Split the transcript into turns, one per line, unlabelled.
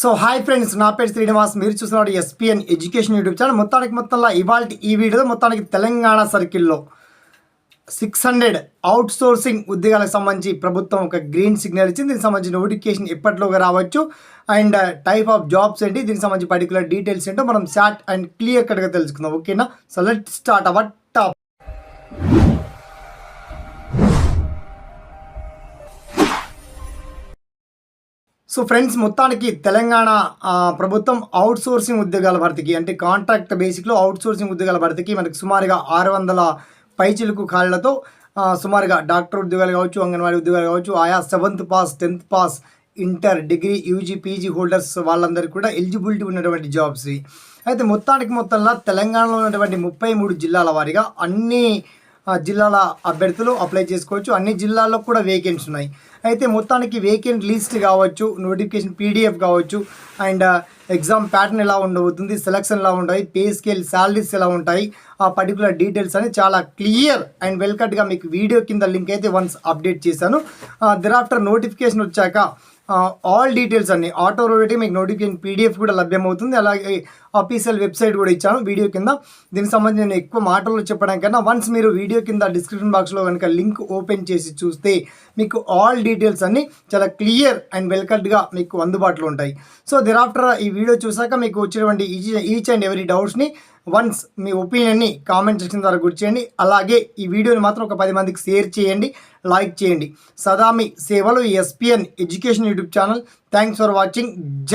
So hi friends నా పేరు శ్రీనివాస్. మీరు చూసినాడు ఎస్పీఎన్ ఎడ్యుకేషన్ యూట్యూబ్ ఛానల్ మొత్తానికి మొత్తంలో ఇవాళ ఈ వీడియోలో మొత్తానికి తెలంగాణ సర్కిల్లో సిక్స్ హండ్రెడ్ అవుట్ సోర్సింగ్ ఉద్యోగాలకు సంబంధించి ప్రభుత్వం ఒక గ్రీన్ సిగ్నల్ ఇచ్చింది. దీనికి సంబంధించిన నోటిఫికేషన్ ఎప్పటిలోగా రావచ్చు. అండ్ టైప్ ఆఫ్ జాబ్స్ ఏంటి దీనికి సంబంధించి పర్టికులర్ డీటెయిల్స్ ఏంటో మనం షార్ట్ అండ్ క్లియర్ కట్గా తెలుసుకుందాం. ఓకేనా so let start our top so friends మొత్తానికి తెలంగాణ ప్రభుత్వం అవుట్ సోర్సింగ్ ఉద్యోగాల భర్తీకి అంటే కాంట్రాక్ట్ బేసిక్లో అవుట్ సోర్సింగ్ ఉద్యోగాల భర్తీకి మనకి సుమారుగా ఆరు వందల పైచిలుకు ఖాళీలతో సుమారుగా డాక్టర్ ఉద్యోగాలు కావచ్చు అంగన్వాడీ ఉద్యోగాలు కావచ్చు ఆయా seventh pass tenth pass inter degree UG PG holders వాళ్ళందరికీ కూడా ఎలిజిబిలిటీ ఉన్నటువంటి జాబ్స్ అయితే మొత్తానికి మొత్తంలో తెలంగాణలో ఉన్నటువంటి ముప్పై మూడు జిల్లాల వారీగా అన్ని జిల్లాల అభ్యర్థులు అప్లై చేసుకోవచ్చు. అన్ని జిల్లాల్లో కూడా వేకెన్సీ ఉన్నాయి. అయితే మొత్తానికి వేకెంట్ లిస్ట్ కావచ్చు నోటిఫికేషన్ పీడిఎఫ్ కావచ్చు అండ్ ఎగ్జామ్ ప్యాటర్న్ ఎలా ఉండబోతుంది సెలక్షన్ ఎలా ఉంటాయి పే స్కేల్ శాలరీస్ ఎలా ఉంటాయి ఆ పర్టికులర్ డీటెయిల్స్ అని చాలా క్లియర్ అండ్ వెల్కట్గా మీకు వీడియో కింద లింక్ అయితే వన్స్ అప్డేట్ చేశాను. దర్ ఆఫ్టర్ నోటిఫికేషన్ వచ్చాక ఆల్ డీటెయిల్స్ అన్ని. ఆటో రోడ్కి మీకు నోటిఫికేషన్ పీడిఎఫ్ కూడా లభ్యమవుతుంది. అలాగే అఫీషియల్ వెబ్సైట్ కూడా ఇచ్చాను వీడియో కింద. దీనికి సంబంధించి నేను ఎక్కువ మాటల్లో చెప్పడం కన్నా వన్స్ మీరు వీడియో కింద డిస్క్రిప్షన్ బాక్స్లో కనుక లింక్ ఓపెన్ చేసి చూస్తే మీకు ఆల్ డీటెయిల్స్ అన్ని చాలా క్లియర్ అండ్ వెల్కట్గా మీకు అందుబాటులో ఉంటాయి. సో దెర్ ఆఫ్టర్ ఈ వీడియో చూసాక మీకు వచ్చినటువంటి ఈచ్ అండ్ ఎవరీ డౌట్స్ని వన్స్ మీ ఒపీనియన్ని కామెంట్ సెక్షన్ ద్వారా గుర్తు చేయండి. అలాగే ఈ వీడియోని మాత్రం ఒక పది మందికి షేర్ చేయండి లైక్ చేయండి. సదా మీ సేవలు SPN education YouTube channel. Thanks for watching. జై